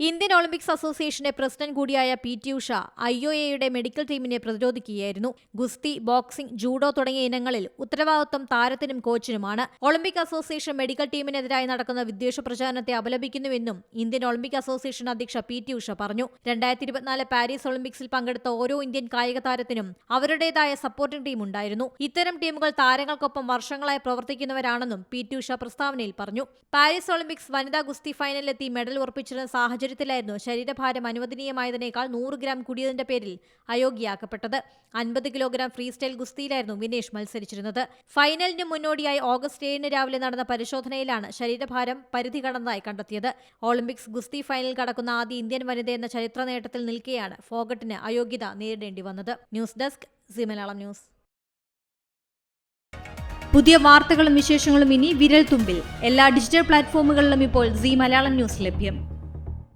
Indian Olympics അസോസിയേഷന്റെ president കൂടിയായ P T Usha I O എയുടെ മെഡിക്കൽ ടീമിനെ പ്രതിരോധിക്കുകയായിരുന്നു. ഗുസ്തി ബോക്സിംഗ് ജൂഡോ തുടങ്ങിയ ഇനങ്ങളിൽ ഉത്തരവാദിത്വം താരത്തിനും കോച്ചിനുമാണ്. ഒളിമ്പിക് അസോസിയേഷൻ മെഡിക്കൽ ടീമിനെതിരായി നടക്കുന്ന വിദ്വേഷ പ്രചാരണത്തെ അപലപിക്കുന്നുവെന്നും ഇന്ത്യൻ ഒളിമ്പിക് അസോസിയേഷൻ അധ്യക്ഷ പി ടി ഉഷ പറഞ്ഞു. രണ്ടായിരത്തി ഇരുപത്തിനാല് പാരീസ് ഒളിമ്പിക്സിൽ പങ്കെടുത്ത ഓരോ ഇന്ത്യൻ കായിക താരത്തിനും അവരുടേതായ സപ്പോർട്ടിംഗ് ടീം ഉണ്ടായിരുന്നു. ഇത്തരം ടീമുകൾ താരങ്ങൾക്കൊപ്പം വർഷങ്ങളായി പ്രവർത്തിക്കുന്നവരാണെന്നും പി ടി ഉഷ പ്രസ്താവനയിൽ പറഞ്ഞു. പാരീസ് ഒളിമ്പിക്സ് വനിതാ ഗുസ്തി ഫൈനലിലെത്തി മെഡൽ ഉറപ്പിച്ചിരുന്ന സാഹചര്യത്തിലായിരുന്നു ശരീരഭാരം അനുവദനീയമായതിനേക്കാൾ നൂറ് ഗ്രാം കൂടിയതിന്റെ പേരിൽ അയോഗ്യയാക്കപ്പെട്ടത്. അൻപത് കിലോഗ്രാം ഫ്രീ സ്റ്റൈൽ ഗുസ്തിയിലായിരുന്നു വിനേഷ് മത്സരിച്ചിരുന്നത്. ഫൈനലിന് മുന്നോടിയായി ഓഗസ്റ്റ് ഏഴിന് രാവിലെ നടന്ന പരിശോധനയിലാണ് ശരീരഭാരം പരിധി കടന്നതായി കണ്ടെത്തിയത്. ഒളിമ്പിക്സ് ഗുസ്തി ഫൈനൽ കടക്കുന്ന ആദ്യ ഇന്ത്യൻ വനിത എന്ന ചരിത്ര നേട്ടത്തിൽ നിൽക്കെയാണ് ഫോഗട്ടിന് അയോഗ്യത നേരിടേണ്ടി വന്നത്. News desk C Malayalam news. പുതിയ വാർത്തകളും വിശേഷങ്ങളും ഇനി വിരൽ തുമ്പിൽ. എല്ലാ ഡിജിറ്റൽ പ്ലാറ്റ്ഫോമുകളിലും ഇപ്പോൾ സി മലയാളം ന്യൂസ് ലഭ്യം.